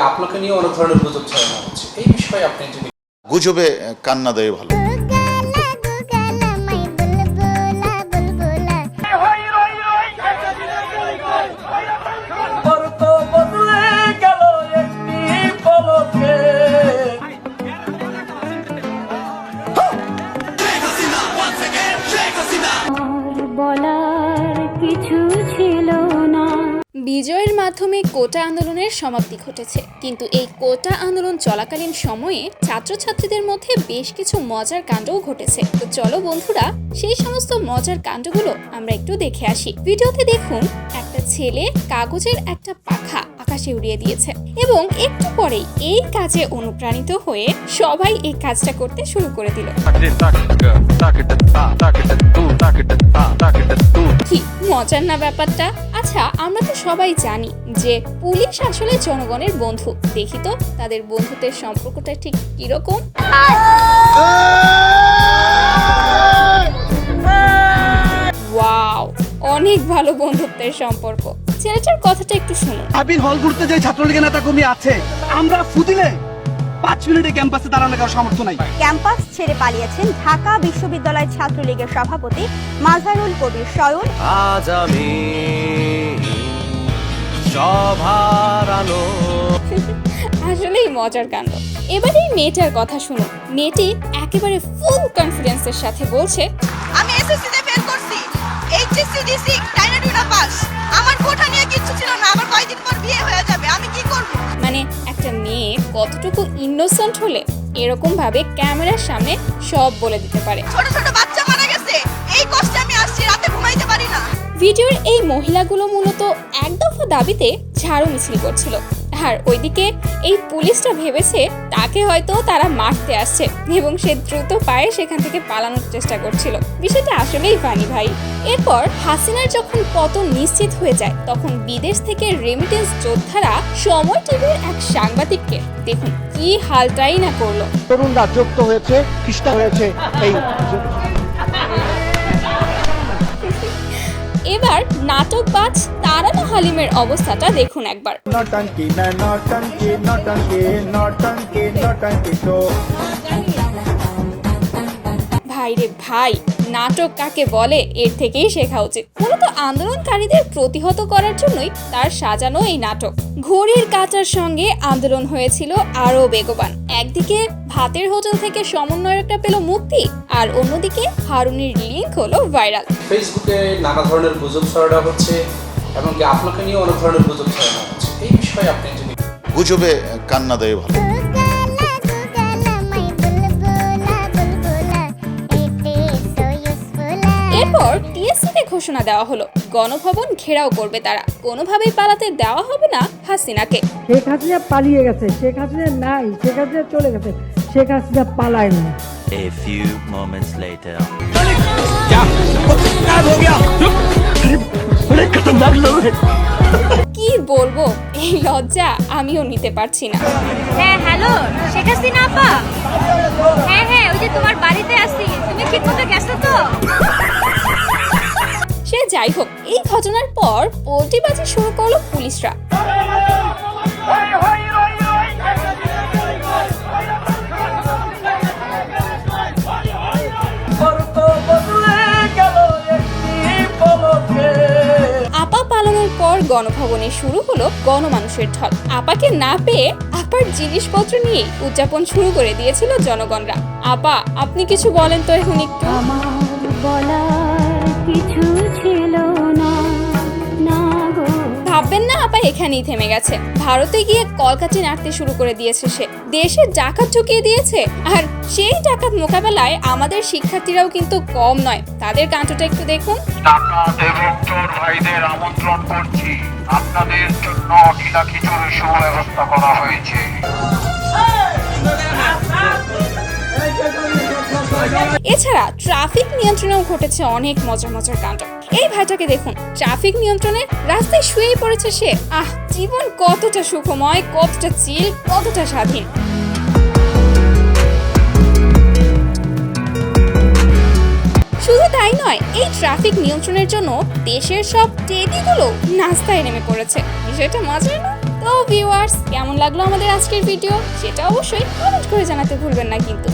আপনাকে নিয়ে অনেক ধরনের গুজব ছড়ানো হচ্ছে। এই বিষয়ে আপনি যদি গুজবে কান্না দেয় ভালো। বিজয়ের মাধ্যমে কোটা আন্দোলনের সমাপ্তি ঘটেছে। কিন্তু এই কোটা আন্দোলন চলাকালীন সময়ে ছাত্রছাত্রীদের মধ্যে বেশ কিছু মজার কাণ্ডও ঘটেছে। তো চলো বন্ধুরা, সেই সমস্ত মজার কাণ্ডগুলো আমরা একটু দেখে আসি। ভিডিওতে দেখুন ছেলে কাগজের একটা পাখা আকাশে উড়িয়ে দিয়েছে এবং একটু পরেই এই কাজে অনুপ্রাণিত হয়ে সবাই এই কাজটা করতে শুরু করে দিল। কি মজার না ব্যাপারটা? আচ্ছা আমরা তো সবাই জানি যে পুলিশ আসলে জনগণের বন্ধু। দেখি তো তাদের বন্ধুত্বের সম্পর্কটা ঠিক কীরকম? অনেক ভালো বন্ধুত্বের সম্পর্ক। ছেলেটার কথাটা একটু শুনুন। আবির হল ঘুরতে যে ছাত্রলীগের নেতা কর্মী আছে। আমরা ফুদিলে পাঁচ মিনিটে ক্যাম্পাসে দাঁড়ানোর কারও সামর্থ্য নাই। ক্যাম্পাস ছেড়ে পালিয়েছেন ঢাকা বিশ্ববিদ্যালয় ছাত্রলীগের সভাপতি মাজারুল কবির সয়ন আজ আমি সভার আলো। আসলেই মজার কাণ্ড। এবার এই মেয়েটার কথা শুনুন। মেয়েটি একেবারে ফুল কনফিডেন্সের সাথে বলছে আমি এসএসসি তে ফেল এইচএসসি দিছি টাইনা টুনা পাস আমার কোঠা নিয়ে কিচ্ছু ছিল না কয়দিন পর বিয়ে হয়ে যাবে আমি কি করব? মানে একটা মেয়ে কতটুকু ইনোসেন্ট হলে এরকম ভাবে ক্যামেরার সামনে সব বলে দিতে পারে। ছোট ছোট বাচ্চা মারা গেছে এই কষ্টে আমি আসছি রাতে ঘুমাইতে পারি না। ভিডিওর এই মহিলাগুলো মূলত এক দফা দাবিতে ঝাড়ু মিছিল করছিল। আর ওইদিকে এই পুলিশটা ভেবেছে তাকে হয়তো তারা মারতে আসছে এবং সে দ্রুত পায়ে সেখান থেকে পালানোর চেষ্টা করছিল। বিষয়টা আসলেই ফানি ভাই। এরপর হাসিনার যখন পতন নিশ্চিত হয়ে যায়, তখন বিদেশ থেকে রেমিটেন্স যোদ্ধারা সময় টিভির এক সাংবাদিককে দেখুন কি হালটাই না করল। তরুণরা যুক্ত হয়েছে, খ্রিস্টান হয়েছে, এই এবার নাটক বাজ তারানা হালিমের অবস্থাটা দেখুন একবার। নটঙ্কি নটঙ্কি নটঙ্কি নটঙ্কি নটাঙ্কি তো ভাই রে ভাই নাটক কাকে বলে এর থেকেই শেখা উচিত। মূলত আন্দোলনকারীদের প্রতিহত করার জন্যই তার সাজানো এই নাটক। ঘড়ির কাটার সঙ্গে আন্দোলন হয়েছিল আরও বেগবান। একদিকে ভাতের হোটেল থেকে সমন্বয়কটা পেল মুক্তি আর অন্যদিকে হারুনির লিঙ্ক হলো ভাইরাল। ফেসবুকে নানা ধরনের গুজব ছড়ানো হচ্ছে এমনকি আপনাকে নিয়ে অনেক ধরনের গুজব ছড়ানো হচ্ছে। এই বিষয়ে আপনি যদি গুজবে কান্না দেয় ভালো। এরপর টিএসসিতে ঘোষণা দেওয়া হলো। গণভবন ঘেরাও করবে তারা। কোনোভাবেই পালাতে দেওয়া হবে না হাসিনাকে। শেখ হাসিনা পালিয়ে গেছে। শেখ হাসিনা নাই। শেখ হাসিনা চলে গেছে। শেখ হাসিনা পালায় না A few moments later. কি বলব? এই লজ্জা আমিও নিতে পারছি না। হ্যাঁ হ্যালো শেখ হাসিনা আপা। যাই হোক এই ঘটনার পর পোল্টিবাজি শুরু করল পুলিশরা। পর গণভবনে শুরু হলো গণমানুষের ঢল। আপাকে না পেয়ে আপার জিনিসপত্র নিয়ে উদযাপন শুরু করে দিয়েছিল জনগণরা। আপা, আপনি কিছু বলেন তো এখন একটু? আমার বলার কিছু ভাববেন না আপা এখানেই থেমে গেছে। ভারতে গিয়ে কলকাতি নাড়তে শুরু করে দিয়েছে সে। দেশে ডাকাত ঢুকিয়ে দিয়েছে। আর সেই ডাকাত মোকাবেলায় আমাদের শিক্ষার্থীরাও কিন্তু কম নয়। তাদের কাণ্ডটা একটু দেখুন। ডাকাত এবং চোর ভাইদের আমন্ত্রণ করছি। আপনাদের জন্য সুব্যবস্থা করা হয়েছে। এছাড়া ট্রাফিক নিয়ন্ত্রণেও ঘটেছে অনেক মজার মজার কাণ্ড। এই ভাইটাকে দেখুন, ট্রাফিক নিয়ন্ত্রণে রাস্তায় শুয়েই পড়েছে সে। আহ, জীবন কতটা সুখময়, কতটা চিল কতটা স্বাধীন। শুধু তাই নয়, এই ট্রাফিক নিয়ন্ত্রণের জন্য দেশের সব টেডিগুলো নাস্তায় নেমে পড়েছে। বিষয়টা মজার না? তো ভিউয়ার্স কেমন লাগল আমাদের আজকের ভিডিও সেটা অবশ্যই কমেন্ট করে জানাতে ভুলবেন না কিন্তু।